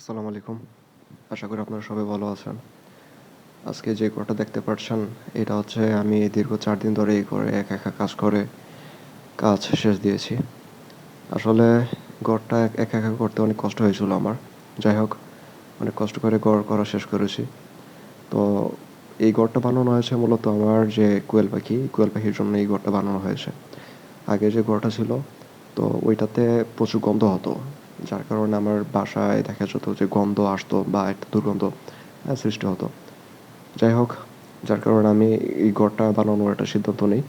আসসালামু আলাইকুম। আশা করি আপনারা সবাই ভালো আছেন। আজকে যে ঘরটা দেখতে পাচ্ছেন এটা হচ্ছে আমি দীর্ঘ চার দিন ধরে এই করে একা একা কাজ করে কাজ শেষ দিয়েছি। আসলে ঘরটা এক- একা করতে অনেক কষ্ট হয়েছিল আমার। যাই হোক, অনেক কষ্ট করে ঘর করা শেষ করেছি। তো এই ঘরটা বানানো হয়েছে মূলত আমার যে কোয়েল পাখি, কোয়েল পাখির জন্য এই ঘরটা বানানো হয়েছে। আগে যে ঘরটা ছিল, তো ওইটাতে প্রচুর গন্ধ হতো। যার কারণে আমার বাসায় দেখা যেত যে গন্ধ আসতো বা একটা দুর্গন্ধ সৃষ্টি হতো। যাই হোক, যার কারণে আমি এই ঘরটা বানানোর একটা সিদ্ধান্ত নিই।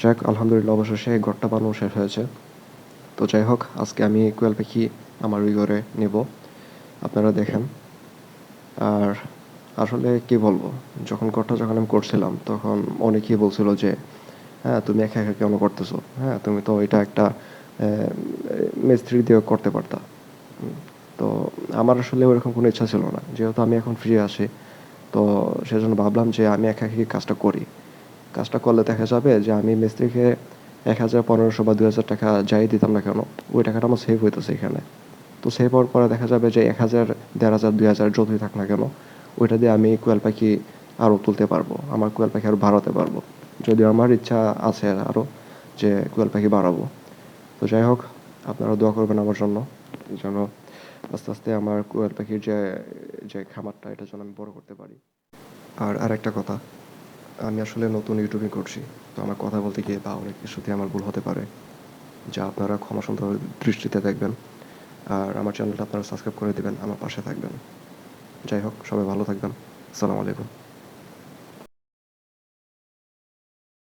যাই হোক, আলহামদুলিল্লাহ অবশেষে এই ঘরটা বানানো শেষ হয়েছে। তো যাই হোক, আজকে আমি কোয়েল পাখি আমার ওই ঘরে নেব। আপনারা দেখেন। আর আসলে কি বলব, যখন ঘরটা যখন আমি করছিলাম, তখন অনেকেই বলছিল যে হ্যাঁ তুমি একা একা কেন করতেছো? হ্যাঁ তুমি তো এটা একটা মিস্ত্রি দিয়ে করতে পারতা হুম, তো আমার আসলে ওরকম কোনো ইচ্ছা ছিল না। যেহেতু আমি এখন ফ্রি আছি তো সেজন্য ভাবলাম যে আমি একা একাই কাজটা করি। কাজটা করলে দেখা যাবে যে আমি মিস্ত্রিকে এক হাজার পনেরোশো বা দু হাজার টাকা যাই দিতাম না কেন ওই টাকাটা আমার সেভ হইতেছে এখানে। তো সেভ হওয়ার পরে দেখা যাবে যে এক হাজার দেড় হাজার দুই হাজার যতই থাক না কেন ওইটা দিয়ে আমি কোয়েল পাখি আরও তুলতে পারব আমার কোয়েল পাখি আরও বাড়াতে পারব। যদিও আমার ইচ্ছা আছে আরও যে কোয়েল পাখি বাড়াবো। তো যাই হোক আপনারা দোয়া করবেন আমার জন্য, যেন আস্তে আস্তে আমার কোয়েল পাখির যে যে খামারটা, এটা যেন আমি বড় করতে পারি। আর আরেকটা কথা, আমি আসলে নতুন ইউটিউবিং করছি, তো আমার কথা বলতে গিয়ে বা অনেক কিছুতে আমার ভুল হতে পারে, যা আপনারা ক্ষমা সুন্দর দৃষ্টিতে দেখবেন, আর আমার চ্যানেলটা আপনারা সাবস্ক্রাইব করে দেবেন, আমার পাশে থাকবেন। যাই হোক সবাই ভালো থাকবেন, আসসালামু আলাইকুম।